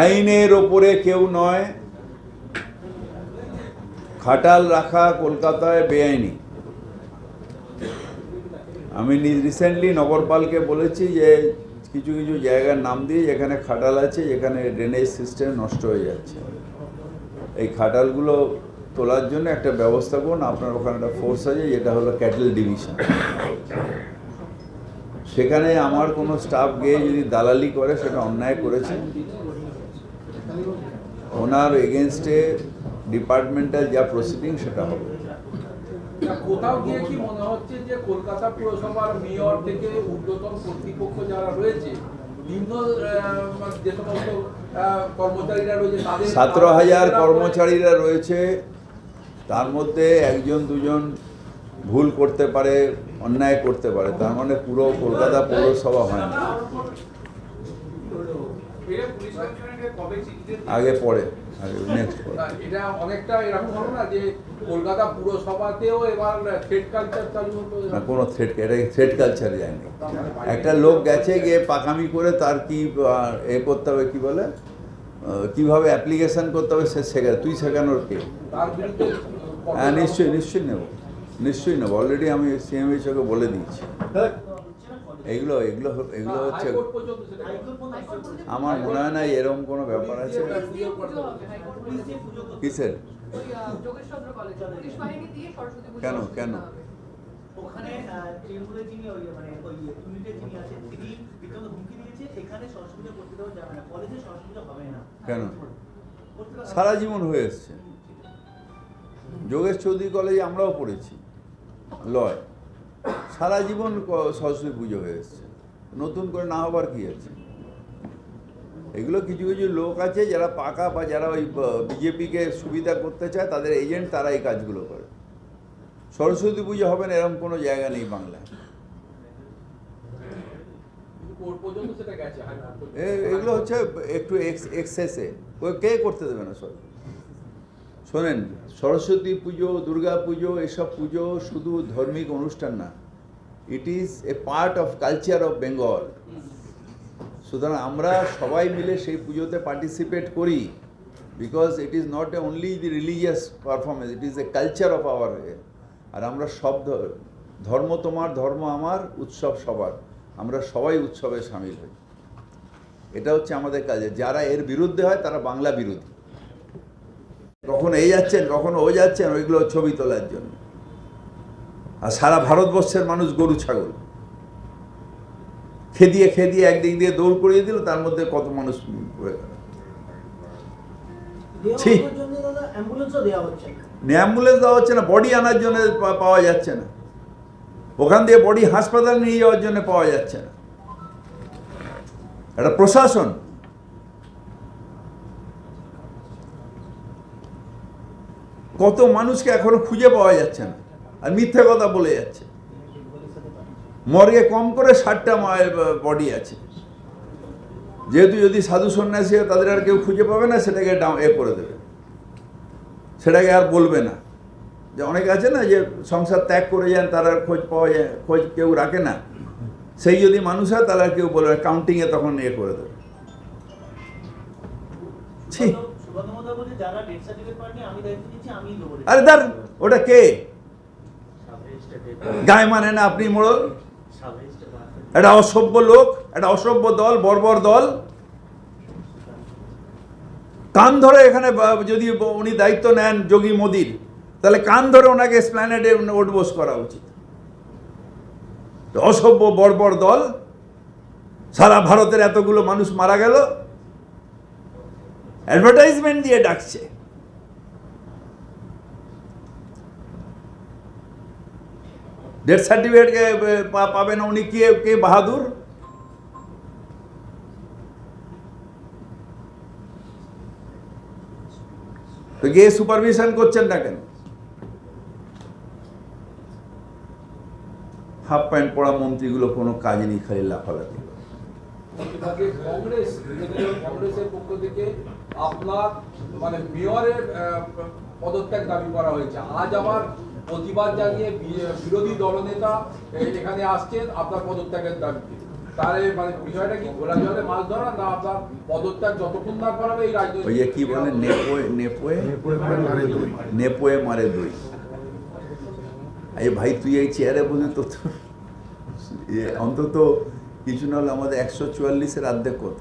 আইনের ওপরে কেউ নয়। খাটাল রাখা কলকাতায় বেআইনি। আমি রিসেন্টলি নগরপালকে বলেছি যে, কিছু কিছু জায়গার নাম দিয়ে যেখানে খাটাল আছে, যেখানে ড্রেনেজ সিস্টেম নষ্ট হয়ে যাচ্ছে। এই খাটালগুলো তোলার জন্য একটা ব্যবস্থা করুন, আপনার ওখানে একটা ফোর্স আছে, যেটা হলো ক্যাটেল ডিভিশন সেখানে আমার কোনো স্টাফ গিয়ে যদি দালালি করে, সেটা অন্যায় করেছে ওনার এগেনস্টে ডিপার্টমেন্টাল যা প্রসিডিং সেটা হবে। কোথাও গিয়ে কি মনে হচ্ছে যে কলকাতা পুরসভার মেয়র থেকে ঊর্ধ্বতন কর্তৃপক্ষ যারা রয়েছে নিম্ন যে সমস্ত কর্মচারীরা রয়েছে সতেরো হাজার কর্মচারীরা রয়েছে তার মধ্যে একজন দুজন ভুল করতে পারে অন্যায় করতে পারে তার মানে পুরো কলকাতা পৌরসভা হয় না আগে পরে আগে নেক্সট পরে। এটা অনেকটা এরকম হলো না যে কলকাতা পুরসভাতেও এবার থ্রেড কালচার চালু হলো না কোনো থ্রেড এটা থ্রেড কালচার যায়নি। একটা লোক গেছে গিয়ে পাকামি করে তার কি এ করতে হবে কি বলে? কীভাবে অ্যাপ্লিকেশন করতে হবে সে শেখা তুই শেখানোর কে? হ্যাঁ নিশ্চয়ই নিশ্চয়ই নেব নিশ্চয়ই নেব। অলরেডি আমি সিএমএইচকে বলে দিয়েছি। এগুলো এগুলো এগুলো হচ্ছে আমার মনে হয় না এরকম কোনো ব্যাপার আছে। কিসের? কেন, কেন? ওখানে আহ, যিনি ওই মানে ওই ইউনিটের যিনি আছেন তিনি বিক্রমকে হুমকি দিয়েছে এখানে সরস্বতী পুজো করতে দেওয়া যাবে না। কলেজে সরস্বতী পুজো হবে না। কেন? সারা জীবন হয়ে এসছে। যোগেশ চৌধুরী কলেজে আমরাও পড়েছি। লয়। সারা জীবন সরস্বতী পুজো হয়ে এসছে। নতুন করে না হবার কি আছে? এগুলো কিছু কিছু লোক আছে যারা পাকা বা যারা ওই বিজেপিকে সুবিধা করতে চায় তাদের এজেন্ট তারা এই কাজগুলো করে। সরস্বতী পুজো হবে না এরকম কোনো জায়গা নেই বাংলায়। এ- এগুলো হচ্ছে একটু এক্স- এক্সেসে কে করতে দেবে না সব শোনেন, সরস্বতী পুজো, দুর্গা পুজো, এসব পুজো শুধু ধার্মিক অনুষ্ঠান না it is a part of culture of Bengal সুতরাং আমরা সবাই মিলে সেই পুজোতে পার্টিসিপেট করি because it is not a only the religious performance it is a culture of our আর আমরা সব ধর্ম তোমার, ধর্ম আমার, উৎসব সবার, আমরা সবাই উৎসবে সামিল হই। এটা হচ্ছে আমাদের কাজে, যারা এর বিরুদ্ধে হয় তারা বাংলা বিরোধী। কখন এই যাচ্ছেন কখন ও যাচ্ছেন ওইগুলো ছবি তোলার জন্য। আর সারা ভারতবর্ষের মানুষ গরু ছাগল। খেদিয়ে খেদিয়ে একদিক দিয়ে দৌড় করিয়ে দিল তার মধ্যে কত মানুষ পড়ে গেল। অ্যাম্বুলেন্স দেওয়া হচ্ছে না বডি আনার জন্য পাওয়া যাচ্ছে না। ওখান দিয়ে বডি হাসপাতাল নিয়ে যাওয়ার জন্য পাওয়া যাচ্ছে না। একটা প্রশাসন কত মানুষকে এখনও খুঁজে পাওয়া যাচ্ছে না। আর মিথ্যে কথা বলে যাচ্ছে। মর্গে কম করে ষাটটা বডি আছে। যেহেতু যদি সাধু সন্ন্যাসী তাদের আর কেউ খুঁজে পাবে না, সেটাকে এ করে দেবে। সেটাকে আর বলবে না। যে অনেকে আছে না, যে সংসার ত্যাগ করে যান, তারা আর খোঁজ পাওয়া যায়, খোঁজ কেউ রাখে না। সেই যদি মানুষ হয়, তাহলে আর কেউ বলবে কাউন্টিংয়ে তখন এ করে দেবে। ছি। সুগন্ধ যারা ডেথ সার্টিফিকেট পাননি আমি দায়িত্ব দিচ্ছি আমি দেবো আরে দার ওটা কে? গায়ে মানে না আপনি মোড়ল? একটা অসভ্য লোক একটা অসভ্য দল বর্বর দল। কান ধরে এখানে যদি উনি দায়িত্ব নেন যোগী মোদির তাহলে কান ধরে ওনাকে স্প্ল্যানেডে ওটবোস করা উচিত। অসভ্য বর্বর দল সারা ভারতের এতগুলো মানুষ মারা গেল। অ্যাডভার্টাইজমেন্ট দিয়ে ডাকছে। ডেথ সার্টিফিকেট পাবে না উনি কে কে বাহাদুর? তো গিয়ে সুপারভিশন করছেন না কেন? হাফ প্যান্ট পরা মন্ত্রীগুলো কোনো কাজ নেই, খালি লাফালাফি। কংগ্রেস আপনার মানে মেয়রের পদত্যাগ দাবি করা হয়েছে। আজ আবার প্রতিবাদ জানিয়ে বিরোধী দলনেতা এখানে আসছেন আপনার পদত্যাগের দাবিতে। তাহলে মানে বিষয়টা কি ঘোলা জলে মাছ ধরা না আপনার পদত্যাগ যতক্ষণ না করাবে এই রাজনৈতিক ওই কি বলে নেপোয়ে নেপোয়ে? নেপোয়ে মারে দই। এই ভাই তুই এই চেয়ারে বলি তো অন্তত কিছু না হলে আমাদের একশো চুয়াল্লিশের অর্ধেক কত?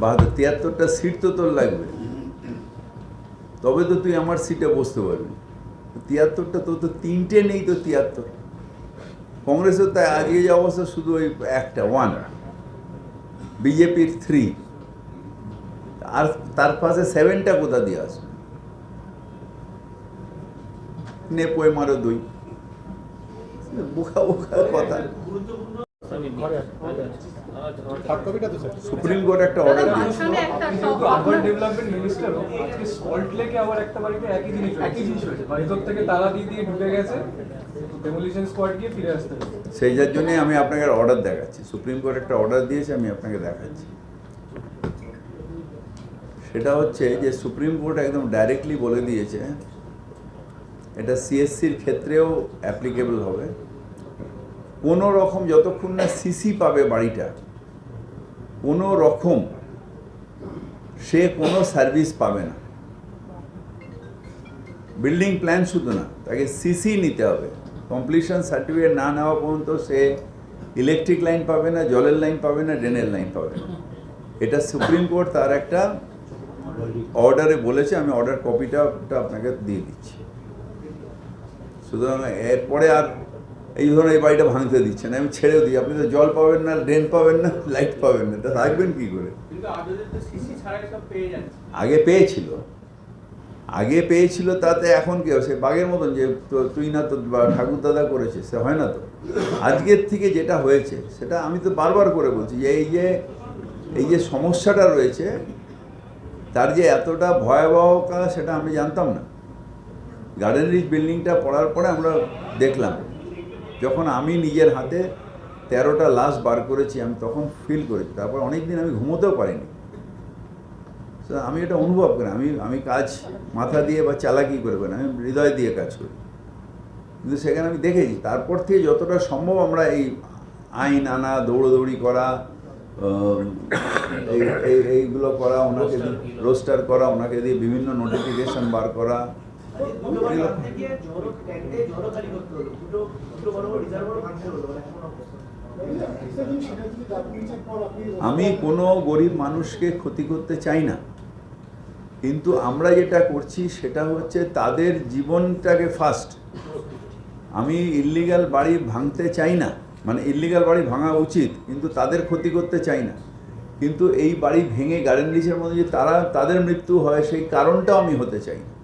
বাহাত্তর। তিয়াত্তরটা সিট তো তোর লাগবে। তবে তো তুই আমার সিটে বসতে পারবি। তিয়াত্তরটা তোর তো তিনটে নেই তো তিয়াত্তর। কংগ্রেসের তাই আগে যে অবস্থা শুধু ওই একটা ওয়ান বিজেপির থ্রি আর তার পাশে সেভেনটা কোথা দিয়ে আসবে? নেপোয়ে মারো দুই। বোকা বোকা কথা। গুরুত্বপূর্ণ। সুপ্রিম কোর্ট একটা অর্ডার দিয়েছে। কিন্তু আরবান ডেভেলপমেন্ট মিনিস্টার আজকে সল্ট লেকে আবার একটা বাড়িতে একই জিনিস একই জিনিস হয়েছে। ভেতর থেকে তালা দিয়ে দিয়ে ঢুকে গেছে। ডেমোলিশন স্কোয়াড গিয়ে ফিরে আসতে সেই যার জন্যই আমি আপনাকে অর্ডার দেখাচ্ছি। সুপ্রিম কোর্ট একটা অর্ডার দিয়েছে আমি আপনাকে দেখাচ্ছি। সেটা হচ্ছে যে সুপ্রিম কোর্ট একদম ডাইরেক্টলি বলে দিয়েছে এটা সিএসসির ক্ষেত্রেও অ্যাপ্লিকেবল হবে। কোনো রকম যতক্ষণ না সিসি পাবে বাড়িটা কোনো রকম সে কোনো সার্ভিস পাবে না। বিল্ডিং প্ল্যান শুধু না, তাকে সিসি নিতে হবে। কমপ্লিশন সার্টিফিকেট না নেওয়া পর্যন্ত সে ইলেকট্রিক লাইন পাবে না, জলের লাইন পাবে না, ড্রেনের লাইন পাবে না। এটা সুপ্রিম কোর্ট তার একটা অর্ডারে বলেছে, আমি অর্ডার কপিটা আপনাকে দিয়ে দিচ্ছি। সুতরাং এরপরে আর এই ধরনের এই বাড়িটা ভাঙতে দিচ্ছে না। আমি ছেড়েও দিই। আপনি তো জল পাবেন না ড্রেন পাবেন না লাইট পাবেন না। তা থাকবেন কী করে? আগে পেয়েছিল। আগে পেয়েছিল তাতে এখন কি সে বাঘের মতন যে তুই না তো বা ঠাকুর দাদা করেছে সে হয় না তো। আজকের থেকে যেটা হয়েছে সেটা আমি তো বারবার করে বলছি যে এই যে এই যে সমস্যাটা রয়েছে তার যে এতটা ভয়াবহতা সেটা আমি জানতাম না। গার্ডেন রিচ বিল্ডিংটা পড়ার পরে আমরা দেখলাম। যখন আমি নিজের হাতে তেরোটা লাশ বার করেছি আমি তখন ফিল করেছি তারপর অনেক দিন আমি ঘুমোতেও পারিনি। আমি এটা অনুভব করি। আমি আমি কাজ মাথা দিয়ে বা চালাকি করে করি না, আমি হৃদয় দিয়ে কাজ করি। কিন্তু সেখানে আমি দেখেছি তারপর থেকে যতটা সম্ভব আমরা এই আইন আনা দৌড়োদৌড়ি করা এই এই- এইগুলো করা ওনাকে রোস্টার করা ওনাকে দিয়ে বিভিন্ন নোটিফিকেশন বার করা আমি কোনো গরিব মানুষকে ক্ষতি করতে চাই না। কিন্তু আমরা যেটা করছি সেটা হচ্ছে তাদের জীবনটাকে ফার্স্ট আমি ইল্লিগাল বাড়ি ভাঙতে চাই না। মানে ইল্লিগাল বাড়ি ভাঙা উচিত, কিন্তু তাদের ক্ষতি করতে চাই না। কিন্তু এই বাড়ি ভেঙে গার্ডেন রিচের মধ্যে যে তারা, তাদের মৃত্যু হয় সেই কারণটাও আমি হতে চাই না।